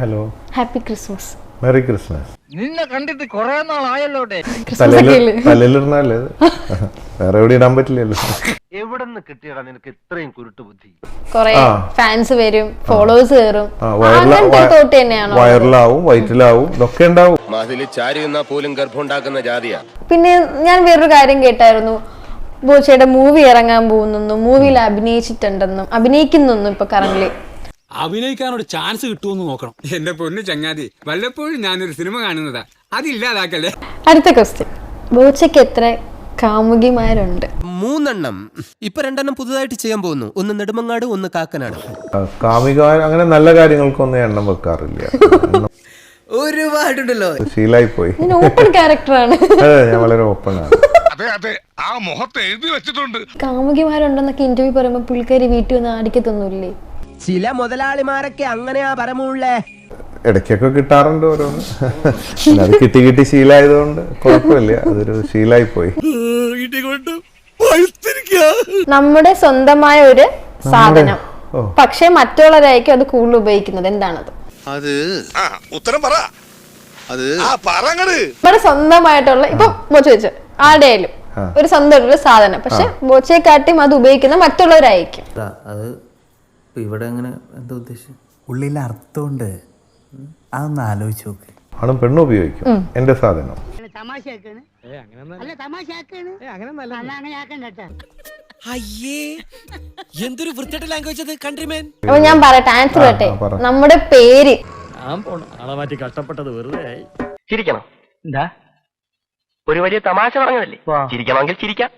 Hello happy Christmas merry Christmas നിന്നെ കണ്ടിട്ട് കൊറേ നാളായല്ലോ ഇത്? വേറെ എവിടെ ഇടാൻ പറ്റില്ലല്ലോ. എവിടെ നിന്ന് കിട്ടിയടാ നിനക്ക് ഇത്രയും കുരുട്ട് ബുദ്ധി? കൊറേ ഫാൻസ് വരും ഫോളോവേഴ്സ് കയറും തോട്ട് തന്നെയാണോ വയറിലാവും വയറ്റിലാവും ഇതൊക്കെ ഉണ്ടാവും. മതിൽ ചാരി നിന്നാ പോലും ഗർഭമുണ്ടാക്കുന്ന ജാതിയാ. പിന്നെ ഞാൻ വേറൊരു കാര്യം കേട്ടായിരുന്നു. ബോച്ചയുടെ മൂവി ഇറങ്ങാൻ പോകുന്നെന്നും മൂവിയിൽ അഭിനയിച്ചിട്ടുണ്ടെന്നും അഭിനയിക്കുന്നെന്നും ഇപ്പൊ കറന്റ് അഭിനയിക്കാൻ ഒരു ചാൻസ് കിട്ടുമെന്ന് നോക്കണം. എന്റെ പൊന്നു ചങ്ങാതി വല്ലപ്പോഴും ഞാനൊരു സിനിമ കാണുന്നതാ. അതില്ലാതാക്കല്ലേ? അടുത്ത ക്വസ്റ്റ്യൻ ബോച്ചയ്ക്ക് എത്ര കാമുകിമാരുണ്ട്? മൂന്നെണ്ണം. ഇപ്പൊ രണ്ടെണ്ണം പുതുതായിട്ട് ചെയ്യാൻ പോകുന്നു. ഒന്ന് നെടുമങ്ങാട് ഒന്ന് കാക്കനാട്. കാമിക അങ്ങനെ നല്ല കാര്യങ്ങൾക്കൊന്നും എണ്ണം വെക്കാറില്ല. ഒരുപാടുണ്ടല്ലോ. ശീലായി പോയി ഞാൻ ഓപ്പൺ ക്യാരക്ടറാണ് അതെ ഞാൻ വളരെ ഓപ്പൺ ആണ്. അതെ അതെ ആ മുഖത്ത് എഴുതി വെച്ചിട്ടുണ്ട്. കാമുകിമാരുണ്ടെന്നൊക്കെ ഇന്റർവ്യൂ പറയുമ്പോ പുള്ളിക്കാരി വീട്ടിൽ വന്ന് അടിക്കത്തൊന്നുമില്ലേ ചില മുതലാളിമാരൊക്കെ അങ്ങനെയാ പരമുള്ളേ ഇടയ്ക്കൊക്കെ കിട്ടാറുണ്ട് ഓരോന്ന്. അത് കിട്ടി കിട്ടി ശീലായതുകൊണ്ട് കുഴപ്പമില്ല. അതൊരു ശീലായി പോയി നമ്മുടെ സ്വന്തമായ ഒരു സാധനം. പക്ഷെ മറ്റുള്ളവരായിരിക്കും അത് കൂടുതൽ ഉപയോഗിക്കുന്നത്. എന്താണത്? അത് ആ ഉത്തരം പറ. അത് ആ പറങ്ങട്. നമ്മുടെ സ്വന്തമായിട്ടുള്ള ഇപ്പൊ ബോച്ച വെച്ച് ആരുടെയായാലും. ഒരു സ്വന്തമായിട്ടുള്ള സാധനം. പക്ഷെ ബോച്ചയെക്കാട്ടിയും അത് ഉപയോഗിക്കുന്ന മറ്റുള്ളവരായിരിക്കും. അത് ഇപ്പൊ ഇവിടെ അങ്ങനെ എന്താ ഉദ്ദേശം ഉള്ളിൽ അർത്ഥമുണ്ട്. അതൊന്ന് ആലോചിച്ച് നോക്ക്. ആണും പെണ്ണും ഉപയോഗിക്കും. എന്റെ സാധനം. അയ്യേ എന്തൊരു വൃത്തിയുടെ ലാംഗ്വേജ് അത് കൺട്രിമേൻ അപ്പൊ ഞാൻ പറയട്ടെ ആൻസർ കേട്ടെ ആ, മാറ്റി നമ്മുടെ പേര്. ചിരിക്കണം. എന്താ? ഒരു വലിയ തമാശ പറഞ്ഞതല്ലേ? ചിരിക്കണമെങ്കിൽ ചിരിക്കാം.